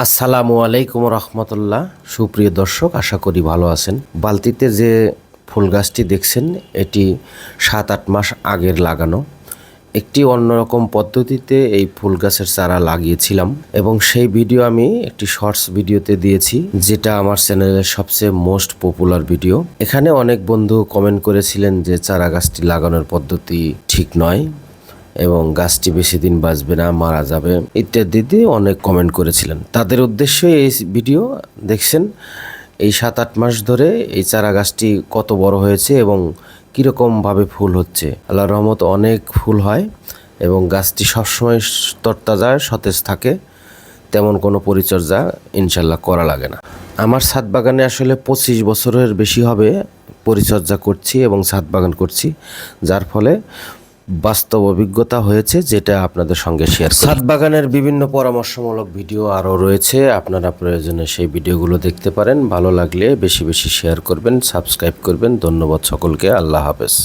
আসসালামু আলাইকুম রহমতুল্লাহ। সুপ্রিয় দর্শক, আশা করি ভালো আছেন। বালতিতে যে ফুল গাছটি দেখছেন, এটি সাত আট মাস আগের লাগানো। একটি অন্যরকম পদ্ধতিতে এই ফুল গাছের চারা লাগিয়েছিলাম এবং সেই ভিডিও আমি একটি শর্টস ভিডিওতে দিয়েছি, যেটা আমার চ্যানেলের সবচেয়ে মোস্ট পপুলার ভিডিও। এখানে অনেক বন্ধু কমেন্ট করেছিলেন যে চারা গাছটি লাগানোর পদ্ধতি ঠিক নয়। এবং গাছটি বেশি দিন বাঁচবে না, মারা যাবে ইত্যাদিতে অনেক কমেন্ট করেছিলেন। তাদের উদ্দেশ্যে এই ভিডিও দেখছেন, এই সাত আট মাস ধরে এই চারা গাছটি কত বড় হয়েছে এবং কীরকমভাবে ফুল হচ্ছে। আল্লাহ রহমত অনেক ফুল হয় এবং গাছটি সবসময় তরতাজা, সতেজ থাকে, তেমন কোনো পরিচর্যা ইনশাল্লাহ করা লাগে না। আমার ছাদ বাগানে আসলে পঁচিশ বছরের বেশি হবে পরিচর্যা করছি এবং ছাদ বাগান করছি, যার ফলে বাস্তব অভিজ্ঞতা হয়েছে যেটা আপনাদের সঙ্গে শেয়ার ছাদ বাগানের বিভিন্ন পরামর্শমূলক ভিডিও আরও রয়েছে। আপনারা প্রয়োজনে সেই ভিডিওগুলো দেখতে পারেন। ভালো লাগলে বেশি বেশি শেয়ার করবেন সাবস্ক্রাইব করবেন। ধন্যবাদ সকলকে। আল্লাহ হাফেজ।